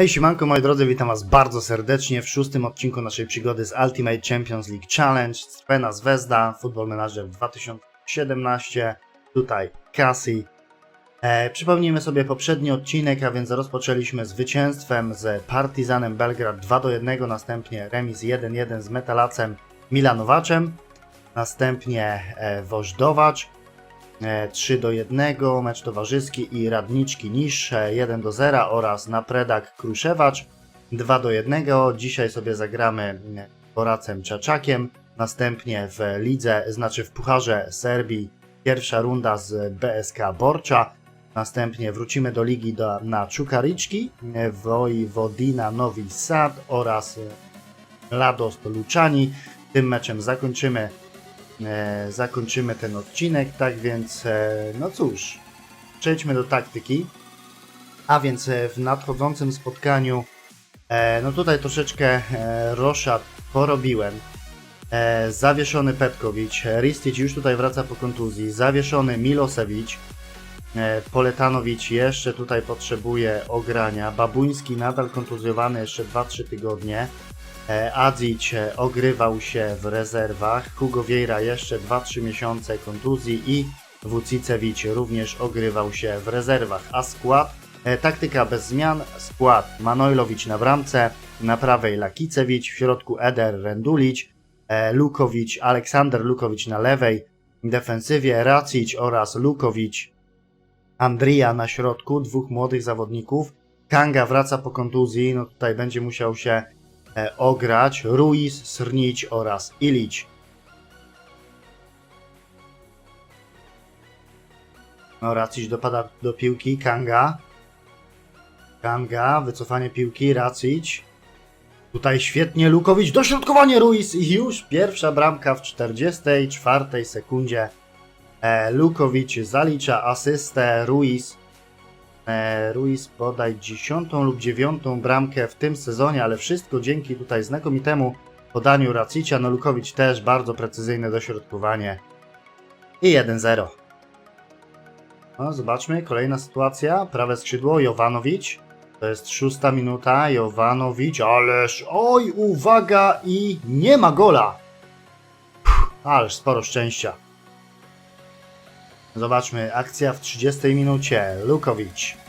Hej siemanko moi drodzy, witam was bardzo serdecznie w szóstym odcinku naszej przygody z Ultimate Champions League Challenge. Svena Zvezda, Football Manager 2017, tutaj Cassie. E, przypomnijmy sobie poprzedni odcinek, a więc rozpoczęliśmy zwycięstwem z Partizanem Belgrad 2 do 1, następnie remis 1-1 z Metalacem Milanowaczem, następnie E, 3 do 1, mecz towarzyski i Radniczki Niższe 1 do 0 oraz Napredak Kruszewacz 2 do 1. Dzisiaj sobie zagramy Boracem Czaczakiem, następnie w lidze, znaczy w Pucharze Serbii pierwsza runda z BSK Borcza, następnie wrócimy do ligi do, na Czukariczki, e, Wojwodina Novi Sad oraz e, Lados Luczani. Tym meczem zakończymy e, zakończymy ten odcinek, tak więc e, no cóż, przejdźmy do taktyki. A więc e, w nadchodzącym spotkaniu, e, no tutaj troszeczkę e, roszad porobiłem. E, zawieszony Petkowicz, Ristic już tutaj wraca po kontuzji, zawieszony Milosewicz, e, Poletanowicz jeszcze tutaj potrzebuje ogrania, Babuński nadal kontuzjowany jeszcze 2-3 tygodnie. E, Adzic e, ogrywał się w rezerwach, Hugo Vieira jeszcze 2-3 miesiące kontuzji i Wucicewicz również ogrywał się w rezerwach. A skład? E, taktyka bez zmian. Skład Manojlowicz na bramce, na prawej Lakicewicz, w środku Eder Rendulic, e, Lukowicz, Aleksander Lukowicz na lewej, defensywie Racic oraz Lukowicz, Andrija na środku, dwóch młodych zawodników. Kanga wraca po kontuzji, no tutaj będzie musiał się ograć Ruiz, Srnić oraz Ilić. No, Racic dopada do piłki, Kanga. Kanga, wycofanie piłki, Racic. Tutaj świetnie Lukowicz, dośrodkowanie Ruiz i już pierwsza bramka w 44 sekundzie. E, Lukowicz zalicza asystę, Ruiz e, Ruiz podaj dziesiątą lub dziewiątą bramkę w tym sezonie, ale wszystko dzięki tutaj znakomitemu podaniu Racicia. No Lukowicz też bardzo precyzyjne dośrodkowanie. I 1-0. No, zobaczmy, kolejna sytuacja. Prawe skrzydło, Jovanowicz. To jest szósta minuta, Jovanowicz, ależ, oj, uwaga i nie ma gola. Puh, ależ sporo szczęścia. Zobaczmy, akcja w 30 minucie. Lukowicz.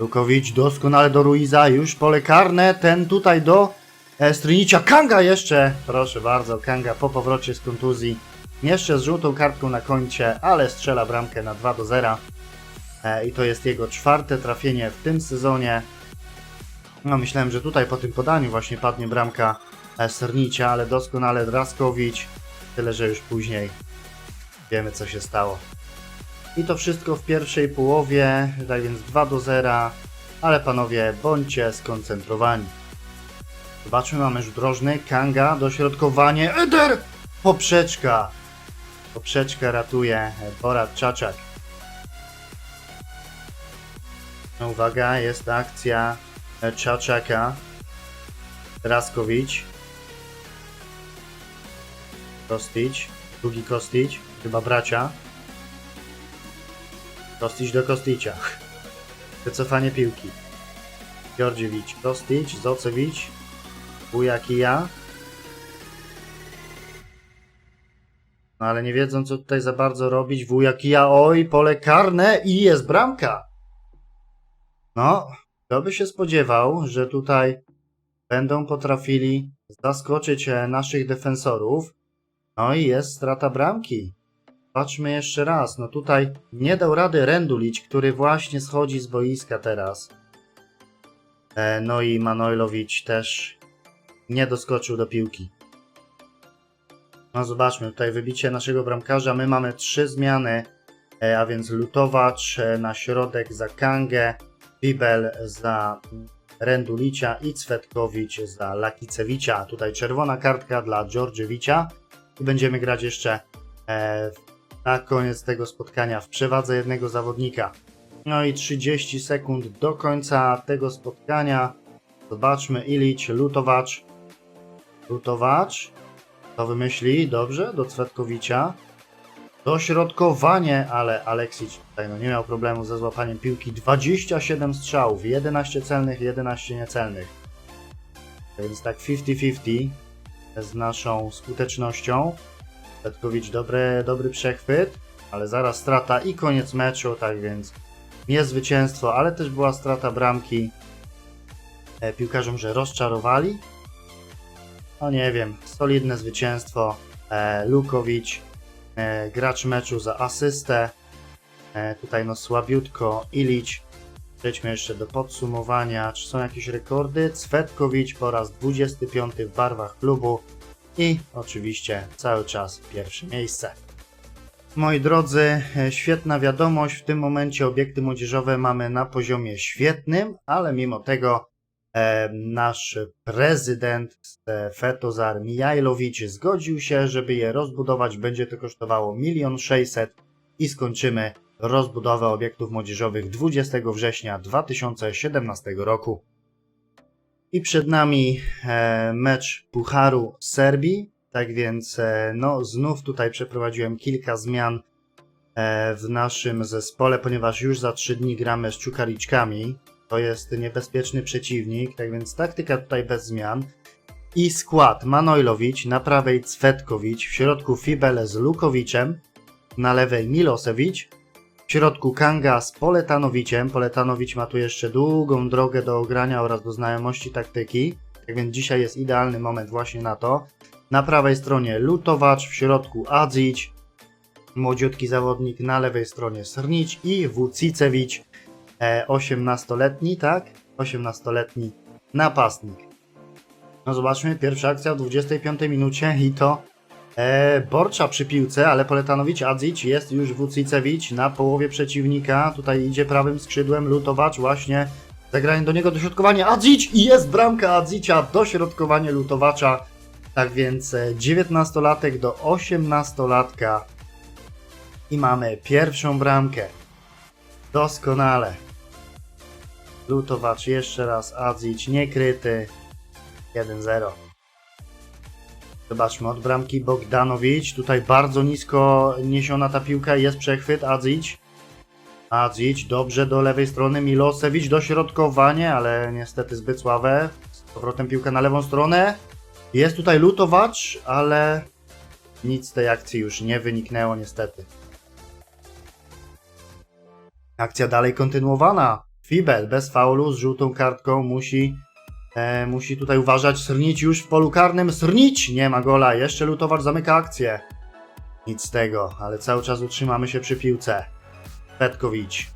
Lukowicz doskonale do Ruiza, już pole karne, ten tutaj do e, Strynicia. Kanga jeszcze, proszę bardzo, Kanga po powrocie z kontuzji. Jeszcze z żółtą kartką na koncie, ale strzela bramkę na 2 do 0. E, I to jest jego czwarte trafienie w tym sezonie. No myślałem, że tutaj po tym podaniu właśnie padnie bramka e, Sernicia, ale doskonale Draskowicz. Tyle, że już później wiemy co się stało. I to wszystko w pierwszej połowie, tak więc 2 do 0, ale panowie bądźcie skoncentrowani. Zobaczmy, mamy rzut drożny, Kanga, dośrodkowanie, Eder! Poprzeczka! Poprzeczka ratuje Borat Czaczak. No uwaga, jest akcja Czaczaka. Draskowicz. Kostić, drugi Kostić, chyba bracia. Kostić do Kosticia. Wycofanie piłki. Georgiewicz, Kostić, Zocewicz, Bujakija. No ale nie wiedzą co tutaj za bardzo robić. Wujakija, oj, pole karne i jest bramka. No, kto by się spodziewał, że tutaj będą potrafili zaskoczyć e, naszych defensorów. No i jest strata bramki. Patrzmy jeszcze raz. No tutaj nie dał rady Rendulić, który właśnie schodzi z boiska teraz. E, no i Manojlowicz też nie doskoczył do piłki. No zobaczmy, tutaj wybicie naszego bramkarza. My mamy trzy zmiany, e, a więc Lutowacz e, na środek za Kangę, Bibel za Rendulicia i Cwetkowicz za Lakicewicza. Tutaj czerwona kartka dla Georgiewicza i będziemy grać jeszcze e, na koniec tego spotkania w przewadze jednego zawodnika. No i 30 sekund do końca tego spotkania. Zobaczmy Ilić, Lutowacz. Lutowacz. To wymyśli, dobrze, do Cwetkowicza. Dośrodkowanie, ale Aleksić tutaj no nie miał problemu ze złapaniem piłki. 27 strzałów, 11 celnych, 11 niecelnych. Więc tak 50-50 z naszą skutecznością. Petkowicz dobry, dobry przechwyt, ale zaraz strata i koniec meczu, tak więc nie zwycięstwo, ale też była strata bramki. E, piłkarzom, że rozczarowali. No nie wiem, solidne zwycięstwo. E, Lukowicz, e, gracz meczu za asystę. Tutaj no słabiutko Ilić. Przejdźmy jeszcze do podsumowania. Czy są jakieś rekordy? Cwetkowicz po raz 25 w barwach klubu i oczywiście cały czas pierwsze miejsce. Moi drodzy, e, świetna wiadomość. W tym momencie obiekty młodzieżowe mamy na poziomie świetnym, ale mimo tego e, nasz prezydent Fetozar Mijajlowicz zgodził się, żeby je rozbudować. Będzie to kosztowało 1 600 i skończymy rozbudowę obiektów młodzieżowych 20 września 2017 roku. I przed nami e, mecz Pucharu Serbii. Tak więc, e, no, znów tutaj przeprowadziłem kilka zmian e, w naszym zespole, ponieważ już za 3 dni gramy z Czukariczkami. To jest niebezpieczny przeciwnik, tak więc taktyka tutaj bez zmian. I skład Manojlowicz, na prawej Cwetkowicz, w środku Fibele z Lukowiczem, na lewej Milosewicz, w środku Kanga z Poletanowiciem. Poletanowicz ma tu jeszcze długą drogę do ogrania oraz do znajomości taktyki. Tak więc dzisiaj jest idealny moment właśnie na to. Na prawej stronie Lutowacz, w środku Adzić, młodziutki zawodnik, na lewej stronie Srnić i Wucicewicz, e, 18-letni, tak? 18-letni napastnik. No zobaczmy, pierwsza akcja w 25 minucie i to E, Borcza przy piłce, ale Poletanowicz Adzic jest już Wucicewicz na połowie przeciwnika. Tutaj idzie prawym skrzydłem Lutowacz właśnie. Zagranie do niego dośrodkowanie Adzic i jest bramka Adzicia, dośrodkowanie Lutowacza. Tak więc e, 19-latek do 18-latka i mamy pierwszą bramkę. Doskonale. Lutowacz jeszcze raz, Adzic niekryty. 1-0. Zobaczmy, od bramki Bogdanowicz. Tutaj bardzo nisko niesiona ta piłka. Jest przechwyt. Adzić. Adzić. Dobrze do lewej strony. Milosewicz. Dośrodkowanie, ale niestety zbyt słabe. Z powrotem piłka na lewą stronę. Jest tutaj Lutowacz, ale nic z tej akcji już nie wyniknęło niestety. Akcja dalej kontynuowana. Fibel bez faulu z żółtą kartką musi E, musi tutaj uważać. Srnić już w polu karnym. Srnić! Nie ma gola. Jeszcze Lutowacz zamyka akcję. Nic z tego, ale cały czas utrzymamy się przy piłce. Petkowicz.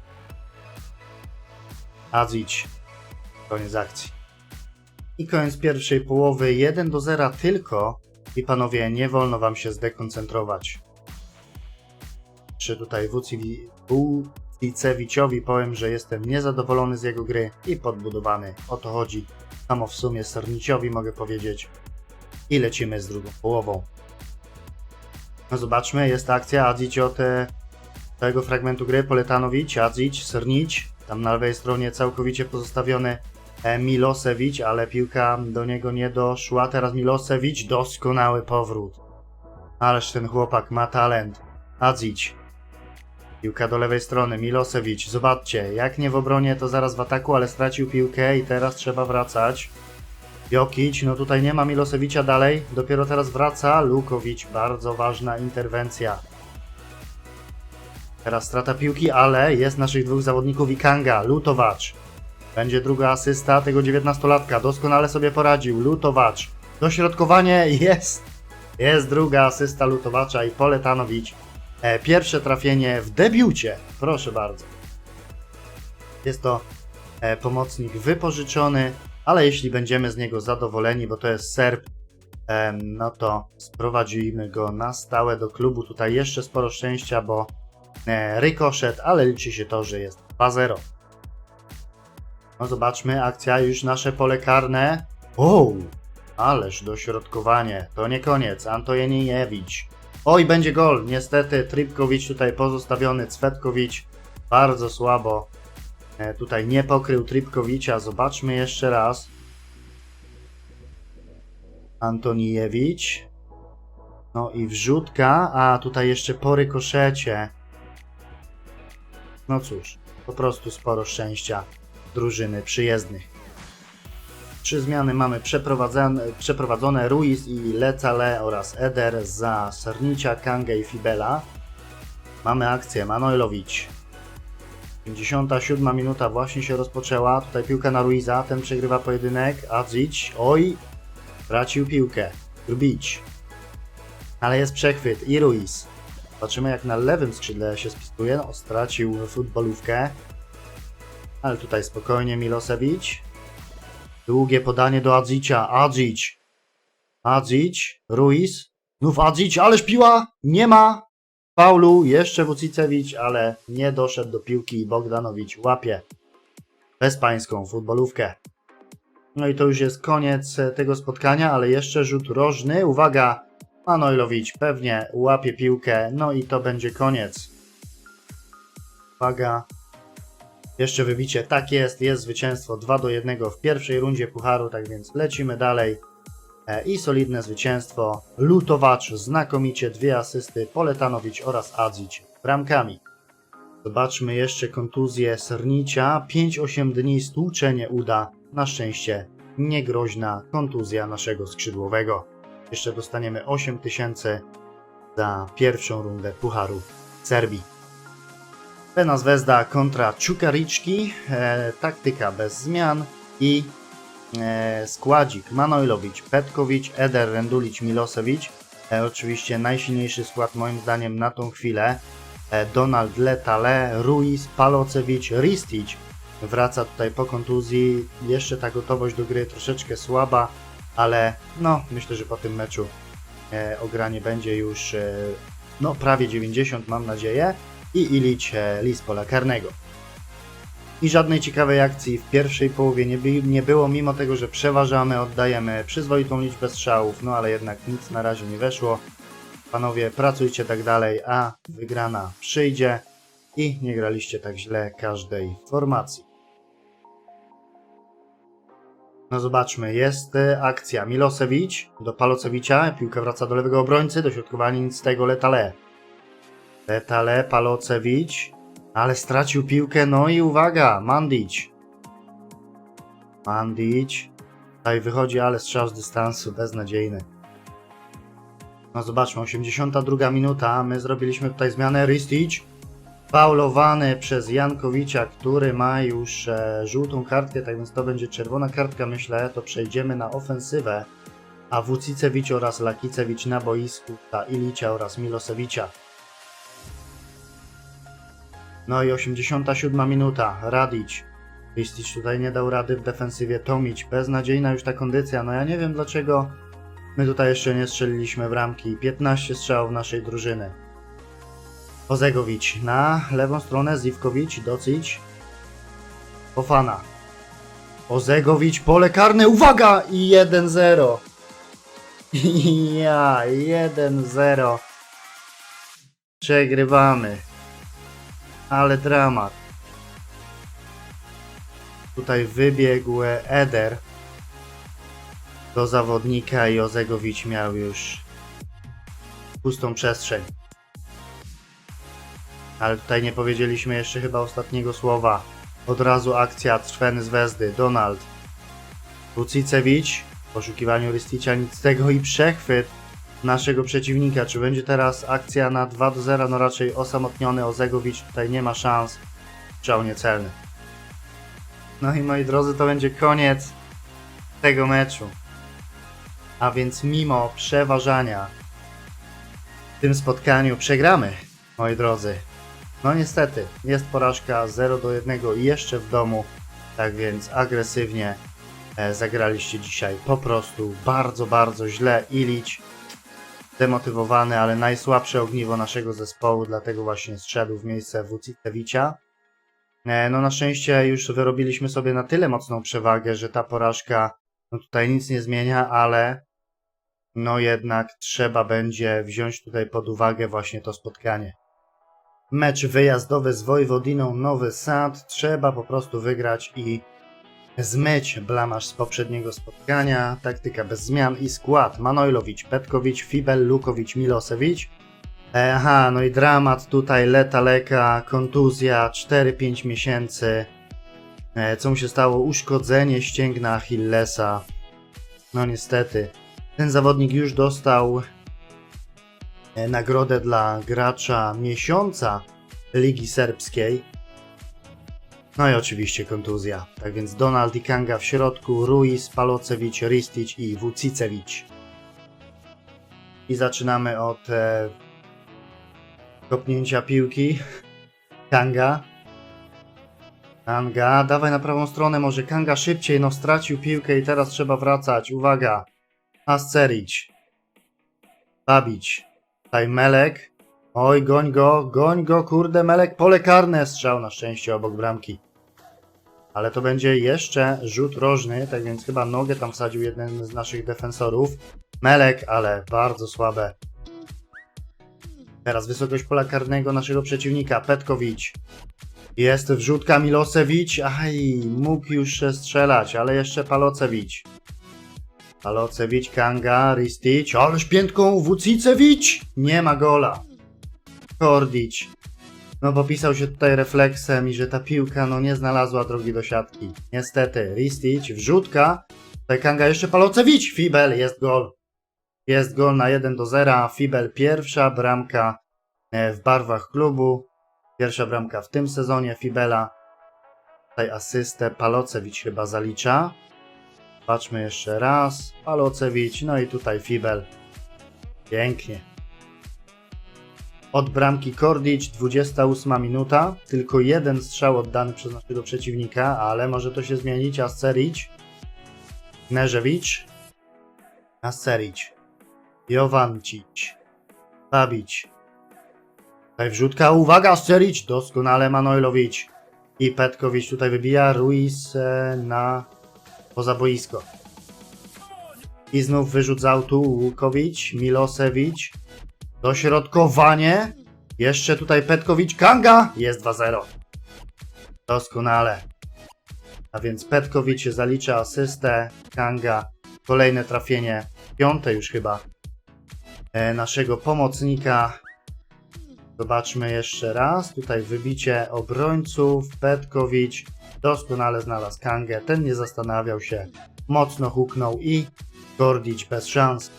Adzic. Koniec akcji. I koniec pierwszej połowy. 1 do 0 tylko. I panowie, nie wolno wam się zdekoncentrować. Czy tutaj Wucicewiczowi powiem, że jestem niezadowolony z jego gry i podbudowany. O to chodzi. Samo w sumie Serniciowi mogę powiedzieć. I lecimy z drugą połową. No zobaczmy, jest akcja Adzić od e, tego fragmentu gry. Poletanowicz, Adzić, Sernić. Tam na lewej stronie całkowicie pozostawiony e, Milosewicz, ale piłka do niego nie doszła. Teraz Milosewicz, doskonały powrót. Ależ ten chłopak ma talent. Adzić. Piłka do lewej strony, Milosewicz. Zobaczcie, jak nie w obronie, to zaraz w ataku, ale stracił piłkę i teraz trzeba wracać. Jokic, no tutaj nie ma Milosewicza dalej, dopiero teraz wraca. Lukowicz, bardzo ważna interwencja. Teraz strata piłki, ale jest naszych dwóch zawodników i Kanga, Lutowacz. Będzie druga asysta tego 19-latka, doskonale sobie poradził. Lutowacz, dośrodkowanie jest. Jest druga asysta Lutowacza i Poletanowicz pierwsze trafienie w debiucie. Proszę bardzo. Jest to e, pomocnik wypożyczony, ale jeśli będziemy z niego zadowoleni, bo to jest Serb, e, no to sprowadzimy go na stałe do klubu. Tutaj jeszcze sporo szczęścia, bo rykoszet, ale liczy się to, że jest 2-0. No zobaczmy, akcja już nasze pole karne. O, ależ dośrodkowanie. To nie koniec. Antojeniewicz Oj, będzie gol. Niestety Tripkowicz tutaj pozostawiony, Cwetkowicz bardzo słabo e, tutaj nie pokrył Tripkowicza. Zobaczmy jeszcze raz. Antonijewicz. No i wrzutka, a tutaj jeszcze po rykoszecie. No cóż, po prostu sporo szczęścia drużyny przyjezdnych. Trzy zmiany mamy przeprowadzone, przeprowadzone Ruiz i Lecale oraz Eder za Sernicia, Kangę i Fibela. Mamy akcję Manojlowicz. 57 minuta właśnie się rozpoczęła. Tutaj piłka na Ruiza, ten przegrywa pojedynek. Adzic, oj, tracił piłkę. Grubić. Ale jest przechwyt i Ruiz. Zobaczymy jak na lewym skrzydle się spisuje. No, stracił futbolówkę. Ale tutaj spokojnie Milosewicz. Długie podanie do Adzicia. Adzic. Adzic. Ruiz. Znów Adzic, ależ piła nie ma. Paulu, jeszcze Wucicewicz, ale nie doszedł do piłki i Bogdanowicz łapie bezpańską futbolówkę. No i to już jest koniec e, tego spotkania, ale jeszcze rzut rożny. Uwaga, Manojlowicz pewnie łapie piłkę, no i to będzie koniec. Uwaga, jeszcze wybicie, tak jest, jest zwycięstwo 2 do 1 w pierwszej rundzie Pucharu, tak więc lecimy dalej. E, I solidne zwycięstwo. Lutowacz znakomicie, dwie asysty, Poletanowicz oraz Adzic bramkami. Zobaczmy jeszcze kontuzję Sernicia. 5-8 dni stłuczenie uda. Na szczęście niegroźna kontuzja naszego skrzydłowego. Jeszcze dostaniemy 8 tysięcy za pierwszą rundę Pucharu Serbii. Pena Zvezda kontra Czukariczki. E, taktyka bez zmian i e, składzik Manojlowicz, Petkowicz, Eder, Rendulic, Milosewicz. E, oczywiście najsilniejszy skład moim zdaniem na tą chwilę. E, Donald Letale, Ruiz, Palocewicz, Ristic. Wraca tutaj po kontuzji. Jeszcze ta gotowość do gry troszeczkę słaba, ale no myślę, że po tym meczu e, ogranie będzie już e, no prawie 90 mam nadzieję i Ilić e, lis pola karnego. I żadnej ciekawej akcji w pierwszej połowie nie, by, nie było, mimo tego, że przeważamy, oddajemy przyzwoitą liczbę strzałów, no ale jednak nic na razie nie weszło. Panowie, pracujcie tak dalej, a wygrana przyjdzie i nie graliście tak źle każdej formacji. No zobaczmy, jest e, akcja Milosewicz do Palocewicza, piłka wraca do lewego obrońcy, dośrodkowanie nic z tego Letale. Letale, Palocewicz, ale stracił piłkę, no i uwaga, Mandic. Mandic. Tutaj wychodzi, ale strzał z dystansu, beznadziejny. No zobaczmy, 82 minuta, my zrobiliśmy tutaj zmianę, Ristic. Faulowany przez Jankowicza, który ma już e, żółtą kartkę, tak więc to będzie czerwona kartka, myślę, to przejdziemy na ofensywę. A Wucicewicz oraz Lakicewicz na boisku, ta Ilicia oraz Milosewicza. No i 87 minuta. Radić. Ristic tutaj nie dał rady w defensywie. Tomić. Beznadziejna już ta kondycja. No ja nie wiem dlaczego my tutaj jeszcze nie strzeliliśmy bramki. 15 strzałów naszej drużyny. Ozegowicz na lewą stronę. Ziwkowicz. Docić. Pofana. Ozegowicz. Pole karne. Uwaga! I 1-0. Ja, 1-0. Przegrywamy. Ale dramat. Tutaj wybiegł Eder do zawodnika i Ozegowicz miał już pustą przestrzeń. Ale tutaj nie powiedzieliśmy jeszcze chyba ostatniego słowa. Od razu akcja Trweny z Wezdy. Donald. Wucicewicz. W poszukiwaniu Rysticia nic z tego i przechwyt naszego przeciwnika. Czy będzie teraz akcja na 2 do 0? No raczej osamotniony Ozegowicz tutaj nie ma szans. Strzał niecelny. No i moi drodzy, to będzie koniec tego meczu. A więc mimo przeważania w tym spotkaniu przegramy, moi drodzy. No niestety, jest porażka 0 do 1 i jeszcze w domu. Tak więc agresywnie e, zagraliście dzisiaj po prostu bardzo, bardzo źle. Ilić demotywowany, ale najsłabsze ogniwo naszego zespołu, dlatego właśnie zszedł w miejsce Wucitewicza. E, No na szczęście już wyrobiliśmy sobie na tyle mocną przewagę, że ta porażka no tutaj nic nie zmienia, ale no jednak trzeba będzie wziąć tutaj pod uwagę właśnie to spotkanie. Mecz wyjazdowy z Wojwodiną Nowy Sad trzeba po prostu wygrać i zmyć blamaż z poprzedniego spotkania. Taktyka bez zmian i skład. Manojlowicz, Petkowicz, Fibel, Lukowicz, Milosewicz. Aha, no i dramat tutaj, leta leka, kontuzja, 4-5 miesięcy. E, Co mu się stało? Uszkodzenie ścięgna Achillesa. No niestety. Ten zawodnik już dostał e, nagrodę dla gracza miesiąca Ligi Serbskiej. No i oczywiście kontuzja. Tak więc Donald i Kanga w środku, Ruiz, Palocewicz, Ristic i Vucicewicz. I zaczynamy od e, kopnięcia piłki. Kanga. Kanga, dawaj na prawą stronę, może Kanga szybciej, no stracił piłkę i teraz trzeba wracać. Uwaga. Ascerić. Babić. Tutaj Melek. Oj, goń go, goń go, kurde, Melek, pole karne, strzał na szczęście obok bramki. Ale to będzie jeszcze rzut rożny, tak więc chyba nogę tam wsadził jeden z naszych defensorów. Melek, ale bardzo słabe. Teraz wysokość pola karnego naszego przeciwnika, Petkowicz. Jest wrzutka Milosewicz, aj, mógł już strzelać, ale jeszcze Palocewicz. Palocewicz, Kanga, Ristic, ależ piętką Vucicewicz! Nie ma gola. Kordić. No bo pisał się tutaj refleksem i że ta piłka no nie znalazła drogi do siatki. Niestety, Ristic, wrzutka. Tutaj Kanga jeszcze Palocewicz. Fibel, jest gol. Jest gol na 1 do 0. Fibel pierwsza bramka e, w barwach klubu. Pierwsza bramka w tym sezonie Fibela. Tutaj asystę Palocewicz chyba zalicza. Patrzmy jeszcze raz. Palocewicz, no i tutaj Fibel. Pięknie. Od bramki Kordic, 28 minuta. Tylko jeden strzał oddany przez naszego przeciwnika, ale może to się zmienić. Asceric, Neżewicz, Asceric, Jovancic, Babic. Tutaj wrzutka, uwaga, Asceric, doskonale Manojlowicz. I Petkowicz tutaj wybija Ruiz e, na poza boisko. I znów wyrzut z autu Łukowicz, Milosewicz, Dośrodkowanie. Jeszcze tutaj Petkowicz Kanga. Jest 2-0. Doskonale. A więc Petkowicz zalicza asystę. Kanga. Kolejne trafienie. Piąte już chyba. E, naszego pomocnika. Zobaczmy jeszcze raz. Tutaj wybicie obrońców. Petkowicz doskonale znalazł Kangę. Ten nie zastanawiał się. Mocno huknął i Gordić bez szans.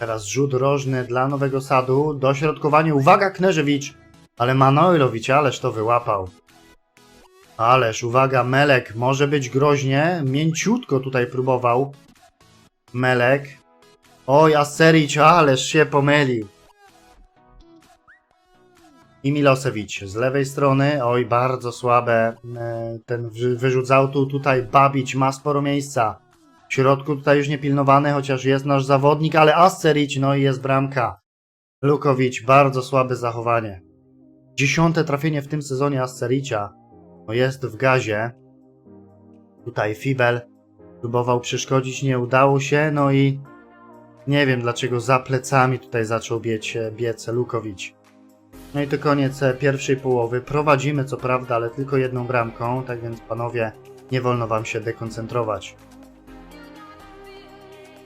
Teraz rzut rożny dla Nowego Sadu. Dośrodkowanie. Uwaga, Kneżewicz. Ale Manojlowicz, ależ to wyłapał. Ależ, uwaga, Melek. Może być groźnie. Mięciutko tutaj próbował. Melek. Oj, Aseric, ależ się pomylił. I Milosewicz z lewej strony. Oj, bardzo słabe. e, Ten wy- wyrzucał tu tutaj Babić, ma sporo miejsca. W środku tutaj już niepilnowany, chociaż jest nasz zawodnik, ale Asceric, no i jest bramka. Lukowicz, bardzo słabe zachowanie. Dziesiąte trafienie w tym sezonie Ascericia. No jest w gazie. Tutaj Fibel próbował przeszkodzić, nie udało się, no i nie wiem dlaczego za plecami tutaj zaczął biec, biec Lukowicz. No i to koniec e, pierwszej połowy. Prowadzimy co prawda, ale tylko jedną bramką, tak więc panowie, nie wolno wam się dekoncentrować.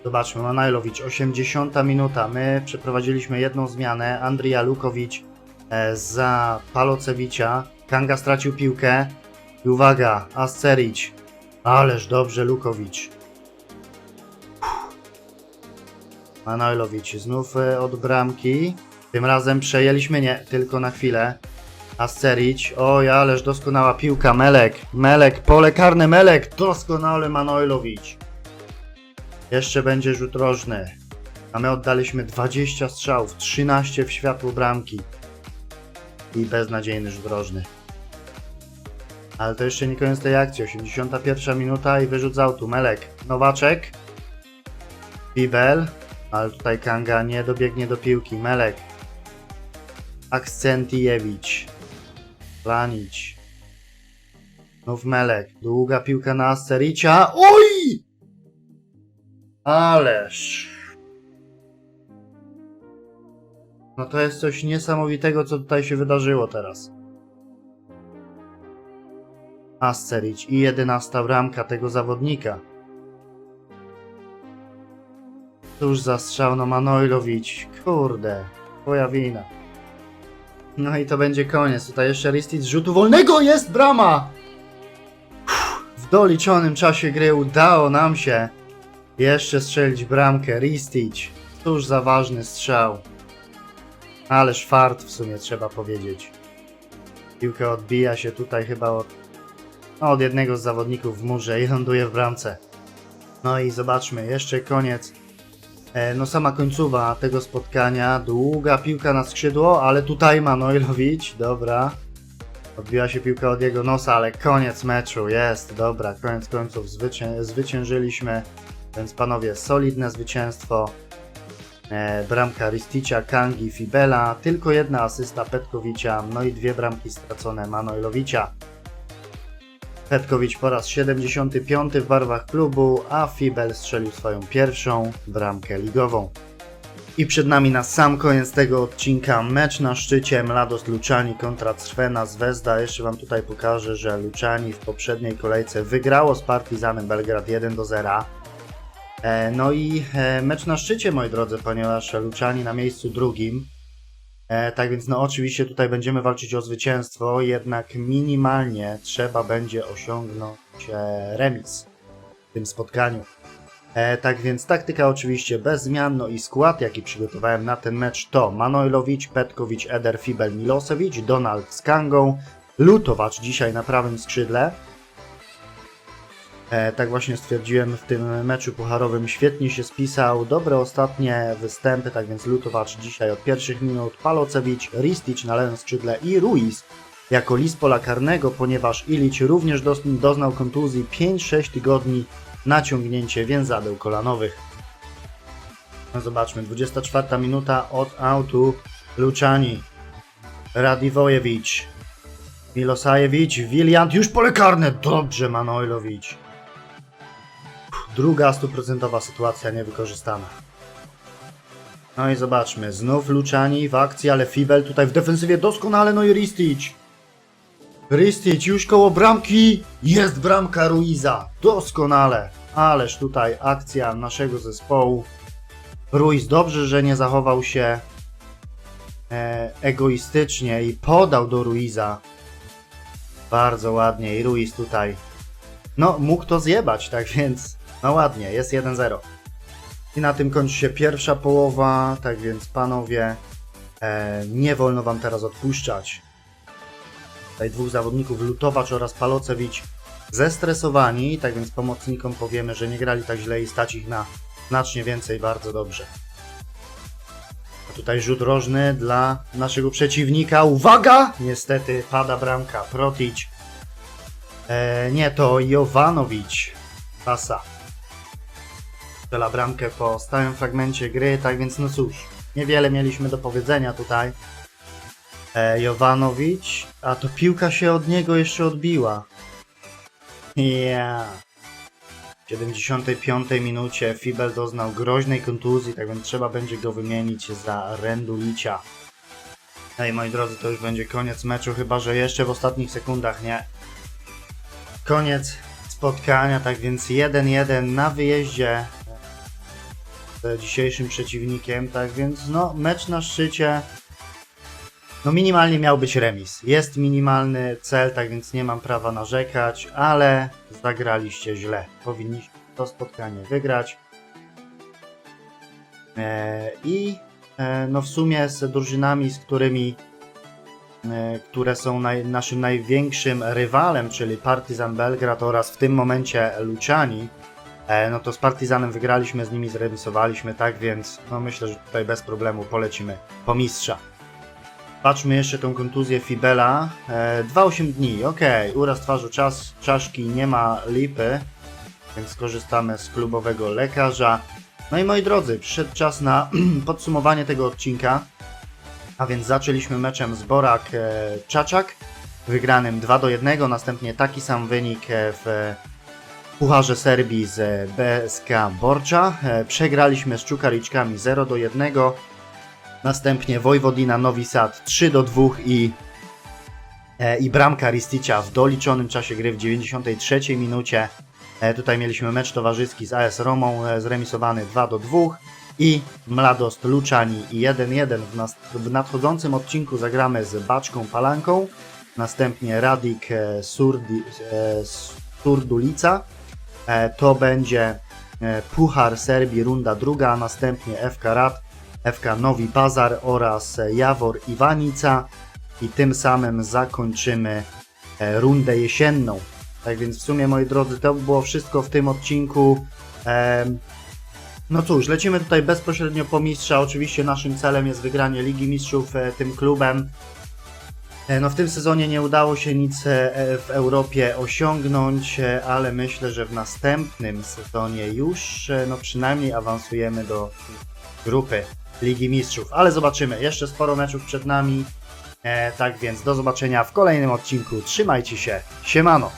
Zobaczmy, Manajlowicz, 80 minuta. My przeprowadziliśmy jedną zmianę. Andrija Lukowicz e, za Palocewicza. Kanga stracił piłkę. I uwaga, Asceric. Ależ dobrze, Lukowicz. Manojlowicz znów e, od bramki. Tym razem przejęliśmy nie, tylko na chwilę. Asceric. Oj, ależ doskonała piłka. Melek. Melek, pole karne Melek. Doskonale Manojlowicz. Jeszcze będzie rzut rożny. A my oddaliśmy 20 strzałów, 13 w światło bramki. I beznadziejny rzut rożny. Ale to jeszcze nie koniec tej akcji. 81 minuta i wyrzut z autu. Melek, Nowaczek. Bibel. Ale tutaj Kanga nie dobiegnie do piłki. Melek. Akcentiewicz. Planić. Znów Melek. Długa piłka na Astericia. Oj! Ależ. No to jest coś niesamowitego, co tutaj się wydarzyło teraz. Ascerić i 11 bramka tego zawodnika. Cóż za strzał, no Manojlowicz. Kurde, twoja wina. No i to będzie koniec. Tutaj jeszcze Ristic z rzutu wolnego jest brama! W doliczonym czasie gry udało nam się jeszcze strzelić bramkę. Ristic. Cóż za ważny strzał. Ależ fart w sumie trzeba powiedzieć. Piłka odbija się tutaj chyba od, no, od jednego z zawodników w murze i ląduje w bramce. No i zobaczmy, jeszcze koniec. E, no sama końcowa tego spotkania. Długa piłka na skrzydło, ale tutaj Manojlowicz, dobra. Odbiła się piłka od jego nosa, ale koniec meczu, jest, dobra, koniec końców zwycię zwyciężyliśmy. Więc panowie, solidne zwycięstwo. E, bramka Risticia, Kangi, Fibela, tylko jedna asysta Petkowicza, no i dwie bramki stracone Manojlowicza. Petkowicz po raz 75 w barwach klubu, a Fibel strzelił swoją pierwszą bramkę ligową. I przed nami na sam koniec tego odcinka mecz na szczycie Mladost Luczani kontra Crvena Zvezda. Jeszcze Wam tutaj pokażę, że Luczani w poprzedniej kolejce wygrało z Partizanem Belgrad 1 do 0. E, No i e, mecz na szczycie, moi drodzy, ponieważ Luczani na miejscu drugim. E, tak więc, no oczywiście tutaj będziemy walczyć o zwycięstwo, jednak minimalnie trzeba będzie osiągnąć remis w tym spotkaniu. Tak więc taktyka oczywiście bez zmian, no i skład jaki przygotowałem na ten mecz to Manojlowicz, Petkowicz, Eder, Fibel, Milosewicz, Donald z Kangą, Lutowacz dzisiaj na prawym skrzydle, tak właśnie stwierdziłem w tym meczu pucharowym. Świetnie się spisał, dobre ostatnie występy, tak więc Lutowacz dzisiaj od pierwszych minut, Palocewicz, Ristic na lewym skrzydle i Ruiz jako list pola karnego, ponieważ Ilić również doznał kontuzji 5-6 tygodni naciągnięcie więzadeł kolanowych. No zobaczmy, 24 minuta od autu Luczani, Radivojewicz, Milosajewicz, Wiliant, już pole karne, dobrze Manojlowicz. Druga stuprocentowa sytuacja niewykorzystana. No i zobaczmy, znów Luczani w akcji, ale Fibel tutaj w defensywie doskonale, no i Ristic. Ristic już koło bramki, jest bramka Ruiza, doskonale. Ależ tutaj akcja naszego zespołu. Ruiz dobrze, że nie zachował się e, egoistycznie i podał do Ruiza. Bardzo ładnie i Ruiz tutaj no, mógł to zjebać, tak więc, no ładnie, jest 1-0. I na tym kończy się pierwsza połowa, tak więc panowie, e, nie wolno wam teraz odpuszczać. Tutaj dwóch zawodników, Lutowacz oraz Palocewicz, zestresowani, tak więc pomocnikom powiemy, że nie grali tak źle i stać ich na znacznie więcej, bardzo dobrze. A tutaj rzut rożny dla naszego przeciwnika, uwaga! Niestety pada bramka, Protic E, nie, to Jovanowicz. Pasa. Strzela bramkę po stałym fragmencie gry, tak więc no cóż, niewiele mieliśmy do powiedzenia tutaj. E, Jovanowicz, a to piłka się od niego jeszcze odbiła. Ja. W 75 minucie Fibel doznał groźnej kontuzji, tak więc trzeba będzie go wymienić za Rendulicia. Ej, moi drodzy, to już będzie koniec meczu, chyba że jeszcze w ostatnich sekundach, nie? koniec spotkania, tak więc 1-1 na wyjeździe dzisiejszym przeciwnikiem, tak więc no mecz na szczycie no minimalnie miał być remis. Jest minimalny cel, tak więc nie mam prawa narzekać, ale zagraliście źle. Powinniście to spotkanie wygrać. E, I e, no w sumie z drużynami, z którymi e, które są naj, naszym największym rywalem, czyli Partizan Belgrad oraz w tym momencie Luciani, no to z Partizanem wygraliśmy, z nimi zremisowaliśmy, tak więc no myślę, że tutaj bez problemu polecimy po mistrza. Patrzmy jeszcze tą kontuzję Fibela. E, 2-8 dni, ok. Uraz twarzy czas, czaszki, nie ma lipy, więc skorzystamy z klubowego lekarza. No i moi drodzy, przyszedł czas na podsumowanie tego odcinka. A więc zaczęliśmy meczem z Borak e, Czaczak, wygranym 2 do 1, następnie taki sam wynik e, w Pucharze Serbii z BSK Borcza. E, Przegraliśmy z Czukariczkami 0 do 1, następnie Wojwodina Nowi Sad 3 do 2 i e, i bramka Risticia w doliczonym czasie gry w 93 minucie. E, Tutaj mieliśmy mecz towarzyski z AS Romą, zremisowany 2 do 2 i Mladost Luczani 1-1. W, nas- w nadchodzącym odcinku zagramy z Baczką Palanką, następnie Radik Surdi, Surdulica. E, To będzie e, Puchar Serbii runda druga, a następnie FK Rad, FK Nowi Pazar oraz Jawor Iwanica i tym samym zakończymy e, rundę jesienną. Tak więc w sumie, moi drodzy, to było wszystko w tym odcinku. No cóż, lecimy tutaj bezpośrednio po mistrza. Oczywiście naszym celem jest wygranie Ligi Mistrzów tym klubem. E, No w tym sezonie nie udało się nic e, e, w Europie osiągnąć, ale myślę, że w następnym sezonie już no przynajmniej awansujemy do grupy Ligi Mistrzów. Ale zobaczymy, jeszcze sporo meczów przed nami. Tak więc do zobaczenia w kolejnym odcinku. Trzymajcie się. Siemano.